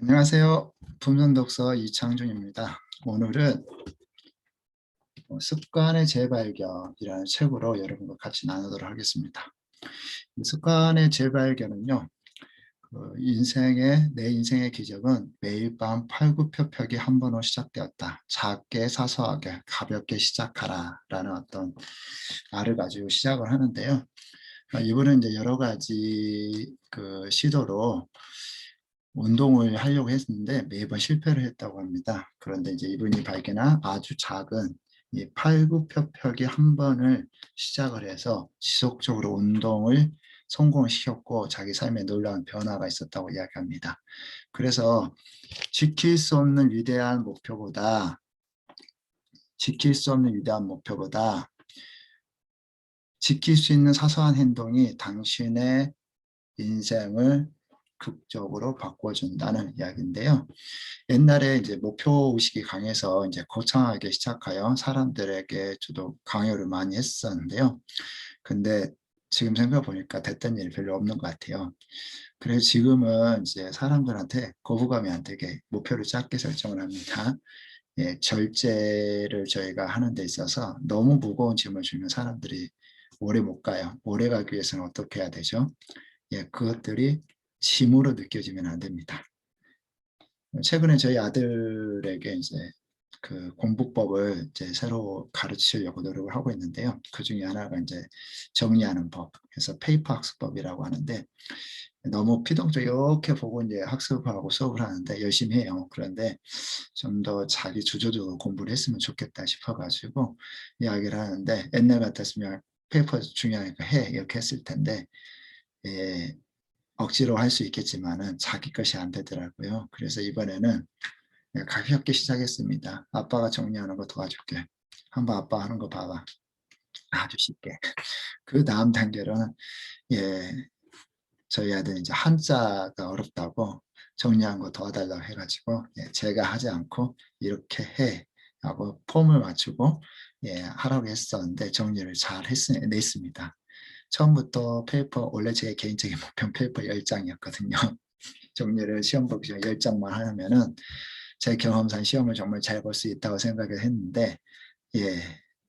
안녕하세요. 품성독서 이창준입니다. 오늘은 어, 습관의 재발견이라는 책으로 여러분과 같이 나누도록 하겠습니다. 이 습관의 재발견은요. 그 인생의 내 인생의 기적은 매일 밤 팔굽혀펴기 한 번으로 시작되었다. 작게 사소하게 가볍게 시작하라 라는 어떤 말을 가지고 시작을 하는데요. 어, 이분은 이제 여러 가지 그 시도로 운동을 하려고 했는데 매번 실패를 했다고 합니다. 그런데 이제 이분이 발견한 아주 작은 이 팔굽혀펴기 한 번을 시작을 해서 지속적으로 운동을 성공시켰고 자기 삶에 놀라운 변화가 있었다고 이야기합니다. 그래서 지킬 수 없는 위대한 목표보다 지킬 수 없는 위대한 목표보다 지킬 수 있는 사소한 행동이 당신의 인생을 극적으로 바꿔준다는 이야기인데요. 옛날에 이제 목표 의식이 강해서 이제 거창하게 시작하여 사람들에게 저도 강요를 많이 했었는데요. 근데 지금 생각해 보니까 됐던 일이 별로 없는 것 같아요. 그래서 지금은 이제 사람들한테 거부감이 안 되게 목표를 작게 설정을 합니다. 예, 절제를 저희가 하는 데 있어서 너무 무거운 짐을 주면 사람들이 오래 못 가요. 오래 가기 위해서는 어떻게 해야 되죠? 예, 그것들이 짐으로 느껴지면 안 됩니다. 최근에 저희 아들에게 이제 그 공부법을 이제 새로 가르치려고 노력을 하고 있는데요. 그 중에 하나가 이제 정리하는 법, 그래서 페이퍼 학습법이라고 하는데 너무 피동적 이렇게 보고 이제 학습하고 수업을 하는데 열심히 해요. 그런데 좀 더 자기 주도적으로 공부를 했으면 좋겠다 싶어가지고 이야기를 하는데 옛날 같았으면 페이퍼 중요하니까 해 이렇게 했을 텐데 예, 억지로 할 수 있겠지만은 자기 것이 안 되더라고요. 그래서 이번에는 가볍게 시작했습니다. 아빠가 정리하는 거 도와줄게. 한번 아빠 하는 거 봐봐. 아주 쉽게. 그 다음 단계로는 예 저희 아들이 이제 한자가 어렵다고 정리한 거 도와달라고 해가지고 예, 제가 하지 않고 이렇게 해 하고 폼을 맞추고 예, 하라고 했었는데 정리를 잘 했, 냈습니다. 처음부터 페이퍼 원래 제 개인적인 목표는 페이퍼 10장이었거든요. 정리를 시험 보기 전에 10장만 하면은 제 경험상 시험을 정말 잘 볼 수 있다고 생각을 했는데 예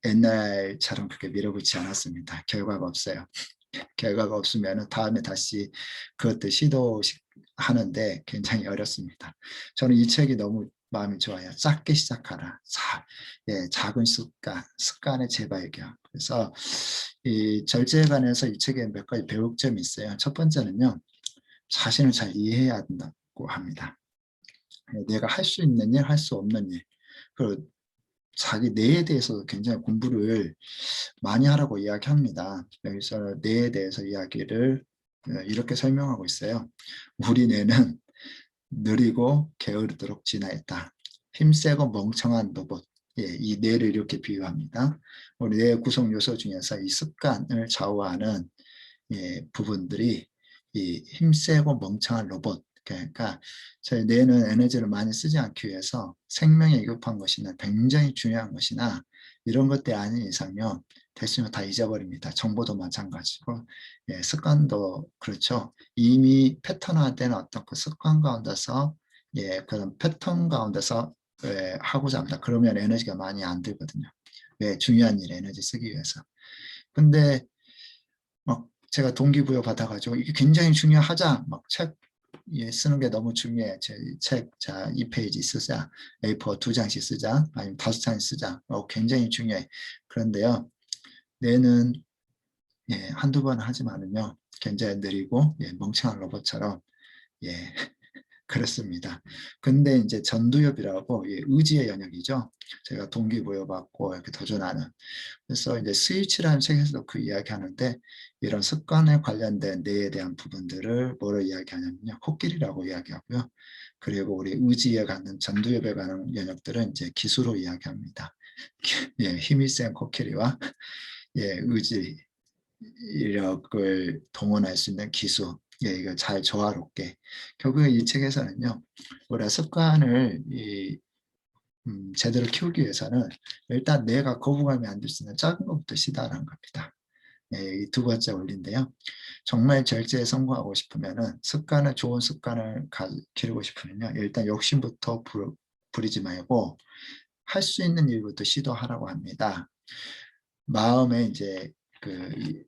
옛날처럼 그렇게 밀어붙지 않았습니다. 결과가 없어요. 결과가 없으면 다음에 다시 그것도 시도하는데 굉장히 어렵습니다. 저는 이 책이 너무 마음이 좋아요. 작게 시작하라. 자, 예, 작은 습관, 습관의 재발견. 그래서 이 절제에 관해서 이 책에 몇 가지 배울 점이 있어요. 첫 번째는요. 자신을 잘 이해해야 한다고 합니다. 내가 할 수 있는 일, 할 수 없는 일. 그리고 자기 뇌에 대해서 굉장히 공부를 많이 하라고 이야기합니다. 여기서 뇌에 대해서 이야기를 어, 이렇게 설명하고 있어요. 우리 뇌는 느리고 게으르도록 진화했다. 힘세고 멍청한 로봇. 예, 이 뇌를 이렇게 비유합니다. 우리 뇌 구성 요소 중에서 이 습관을 좌우하는 예, 부분들이 이 힘세고 멍청한 로봇. 그러니까 저희 뇌는 에너지를 많이 쓰지 않기 위해서 생명에 급한 것이나 굉장히 중요한 것이나 이런 것들이 아닌 이상요 됐으면 다 잊어버립니다. 정보도 마찬가지고 예, 습관도 그렇죠. 이미 패턴화된 어떤 그 습관 가운데서 예, 그런 패턴 가운데서 예, 하고자 합니다. 그러면 에너지가 많이 안 들거든요. 왜 중요한 일에 에너지 쓰기 위해서. 근데 막 제가 동기부여 받아가지고 이게 굉장히 중요하자 막책 예, 쓰는 게 너무 중요해. 제 책, 자, 이 페이지 쓰자. A4 두 장씩 쓰자. 아니면 다섯 장씩 쓰자. 어, 굉장히 중요해. 그런데요, 뇌는 예, 한두 번 하지만은요, 굉장히 느리고 예, 멍청한 로봇처럼 예, 그렇습니다. 근데 이제 전두엽이라고 예, 의지의 영역이죠. 제가 동기부여받고 이렇게 도전하는. 그래서 이제 스위치라는 책에서도 그 이야기하는데 이런 습관에 관련된 뇌에 대한 부분들을 뭐로 이야기하냐면요. 코끼리라고 이야기하고요. 그리고 우리 의지에 갖는 전두엽에 관한 영역들은 이제 기수로 이야기합니다. 예, 힘이 센 코끼리와 예, 의지 이력을 동원할 수 있는 기수 예, 이거 잘 조화롭게 결국에 이 책에서는요 우리가 습관을 이, 음, 제대로 키우기 위해서는 일단 내가 거부감이 안 들 수 있는 작은 것부터 시작하는 겁니다 예, 이두 번째 원리인데요. 정말 절제에 성공하고 싶으면은 습관을 좋은 습관을 가, 기르고 싶으면요. 일단 욕심부터 부, 부리지 말고 할 수 있는 일부터 시도하라고 합니다. 마음에 이제 그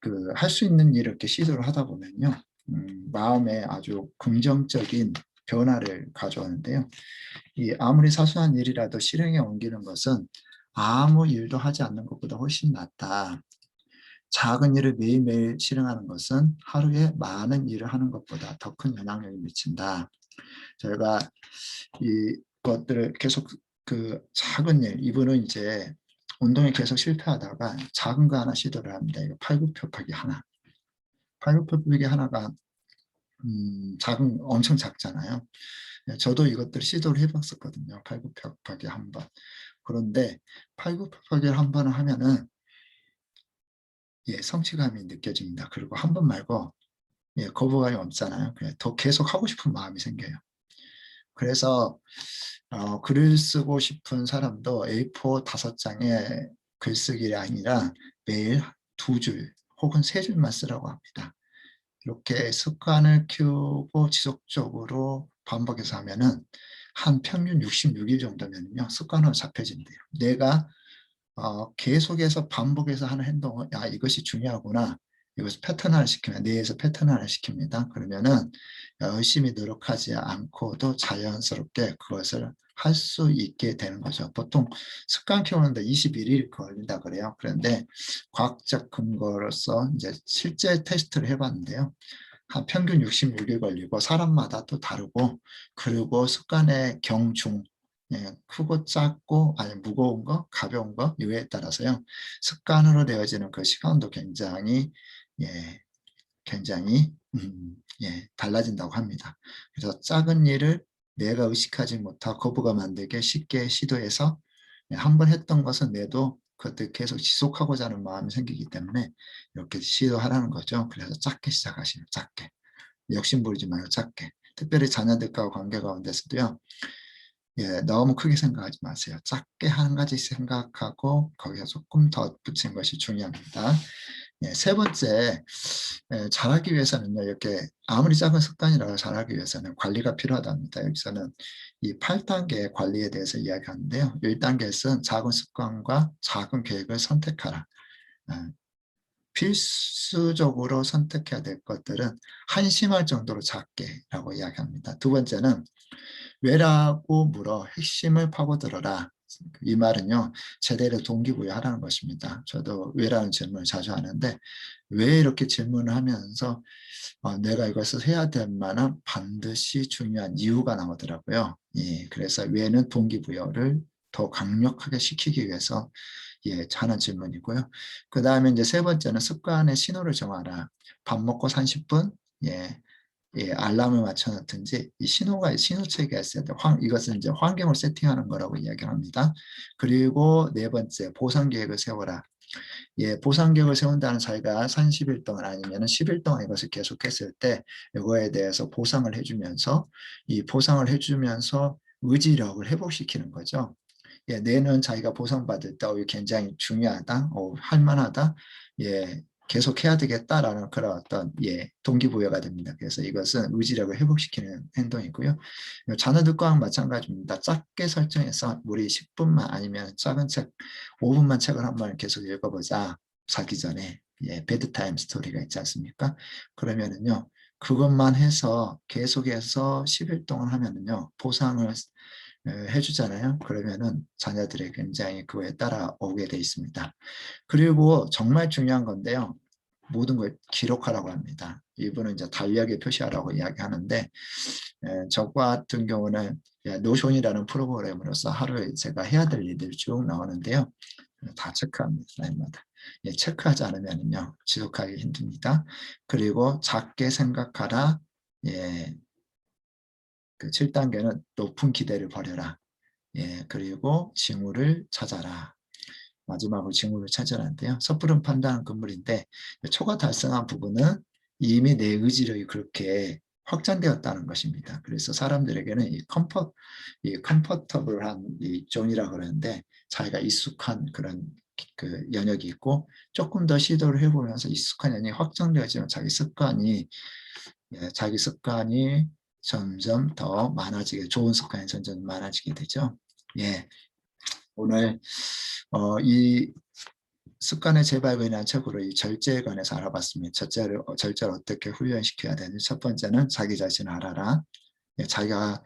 그 할 수 있는 일을 이렇게 시도를 하다 보면요. 음, 마음에 아주 긍정적인 변화를 가져오는데요. 이 아무리 사소한 일이라도 실행에 옮기는 것은 아무 일도 하지 않는 것보다 훨씬 낫다. 작은 일을 매일매일 실행하는 것은 하루에 많은 일을 하는 것보다 더 큰 영향력을 미친다. 저희가 이것들을 계속 그 작은 일, 이분은 이제 운동에 계속 실패하다가 작은 거 하나 시도를 합니다. 이거 팔굽혀펴기 하나. 팔굽혀펴기 하나가 음, 작은 엄청 작잖아요. 예, 저도 이것들 시도를 해봤었거든요. 팔굽혀펴기 한 번. 그런데 팔굽혀펴기를 한 번을 하면은 예, 성취감이 느껴집니다. 그리고 한 번 말고 예, 거부감이 없잖아요. 그냥 더 계속 하고 싶은 마음이 생겨요. 그래서 어, 글을 쓰고 싶은 사람도 A4 다섯 장의 글쓰기가 아니라 매일 두 줄 혹은 세 줄만 쓰라고 합니다. 이렇게 습관을 키우고 지속적으로 반복해서 하면은 한 평균 66일 정도면요 습관으로 잡혀진대요. 내가 어, 계속해서 반복해서 하는 행동은 야 이것이 중요하구나. 이것을 패턴화를 시키면 뇌에서 패턴화를 시킵니다. 그러면은 열심히 노력하지 않고도 자연스럽게 그것을 할 수 있게 되는 거죠. 보통 습관 키우는데 21일 걸린다 그래요. 그런데 과학적 근거로서 이제 실제 테스트를 해봤는데요. 한 평균 66일 걸리고 사람마다 또 다르고 그리고 습관의 경중 예, 크고 작고 아니 무거운 거 가벼운 거 이거에 따라서요 습관으로 되어지는 그 시간도 굉장히 예 굉장히 음, 예 달라진다고 합니다. 그래서 작은 일을 내가 의식하지 못하고 거부가 만들게 쉽게 시도해서 예, 한번 했던 것은 내도 그것들 계속 지속하고자 하는 마음이 생기기 때문에 이렇게 시도하라는 거죠. 그래서 작게 시작하시면 작게 욕심 부리지 말고 작게 특별히 자녀들과 관계 가운데서도요. 예, 너무 크게 생각하지 마세요. 작게 한 가지 생각하고 거기에 조금 더 붙인 것이 중요합니다. 예, 세 번째, 예, 잘하기 위해서는요, 이렇게 아무리 작은 습관이라도 잘하기 위해서는 관리가 필요하답니다. 여기서는 이 8단계 관리에 대해서 이야기하는데요. 1단계에서는 작은 습관과 작은 계획을 선택하라. 아, 필수적으로 선택해야 될 것들은 한심할 정도로 작게라고 이야기합니다. 두 번째는 왜라고 물어 핵심을 파고들어라. 이 말은요 제대로 동기부여하라는 것입니다. 저도 왜라는 질문을 자주 하는데 왜 이렇게 질문을 하면서 어, 내가 이것을 해야 될 만한 반드시 중요한 이유가 나오더라고요. 예, 그래서 왜는 동기부여를 더 강력하게 시키기 위해서 예, 하는 질문이고요. 그 다음에 이제 세 번째는 습관의 신호를 정하라. 밥 먹고 30분, 예, 예, 알람을 맞춰놓든지 이 신호가 신호체계가 있어야 돼. 환, 이것은 이제 환경을 세팅하는 거라고 이야기합니다. 그리고 네 번째 보상 계획을 세워라. 예, 보상 계획을 세운다는 자기가 30일 동안 아니면 10일 동안 이것을 계속했을 때 이거에 대해서 보상을 해주면서 이 보상을 해주면서 의지력을 회복시키는 거죠. 예, 뇌는 자기가 보상받을 때 어, 굉장히 중요하다, 어, 할만하다, 예, 계속 해야 되겠다라는 그런 어떤 예, 동기부여가 됩니다. 그래서 이것은 의지력을 회복시키는 행동이고요. 자녀들과 마찬가지입니다. 작게 설정해서 우리 10분만 아니면 작은 책 5분만 책을 한번 계속 읽어보자. 자기 전에 예, 베드타임 스토리가 있지 않습니까? 그러면은요. 그것만 해서 계속해서 10일 동안 하면은요. 보상을 해주잖아요. 그러면은 자녀들이 굉장히 그거에 따라오게 돼 있습니다. 그리고 정말 중요한 건데요. 모든 걸 기록하라고 합니다. 이분은 이제 달력에 표시하라고 이야기하는데 저 같은 경우는 노션이라는 프로그램으로서 하루에 제가 해야 될 일들이 쭉 나오는데요. 다 체크합니다. 날마다. 예, 체크하지 않으면요 지속하기 힘듭니다. 그리고 작게 생각하라. 예, 그 7단계는 높은 기대를 버려라. 예, 그리고 징후를 찾아라. 마지막으로 징후를 찾으라는데요. 섣부른 판단 건물인데 초가 달성한 부분은 이미 내 의지력이 그렇게 확장되었다는 것입니다. 그래서 사람들에게는 이 컴포, 이 컴포터블한 이 존이라 그러는데 자기가 익숙한 그런 그 연역이 있고 조금 더 시도를 해보면서 익숙한 연역이 확정되어지면 자기 습관이 예, 자기 습관이 점점 더 많아지게 좋은 습관이 점점 많아지게 되죠. 예, 오늘 어, 이 습관의 재발견이라는 책으로 이 절제에 관해서 알아봤습니다. 절제를, 어, 절제를 어떻게 훈련시켜야 되는지 첫 번째는 자기 자신을 알아라. 예, 자기가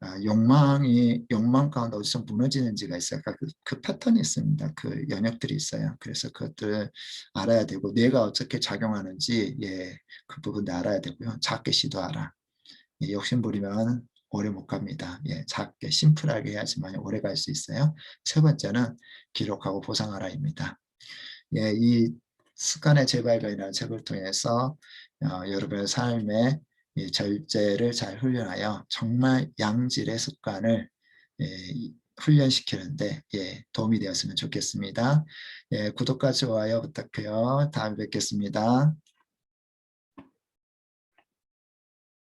아, 욕망이 욕망 가운데 어디서 무너지는지가 있어요. 그러니까 그, 그 패턴이 있습니다. 그 연역들이 있어요. 그래서 그것들을 알아야 되고 내가 어떻게 작용하는지 예, 그 부분도 알아야 되고요. 작게 시도하라. 예, 욕심 부리면 오래 못 갑니다. 예, 작게 심플하게 해야지만 오래 갈 수 있어요. 세 번째는 기록하고 보상하라입니다. 예, 이 습관의 재발견이라는 책을 통해서 어, 여러분의 삶에 이 절제를 잘 훈련하여 정말 양질의 습관을 예, 이- 훈련시키는데 예, 도움이 되었으면 좋겠습니다. 예, 구독과 좋아요 부탁해요. 다음에 뵙겠습니다.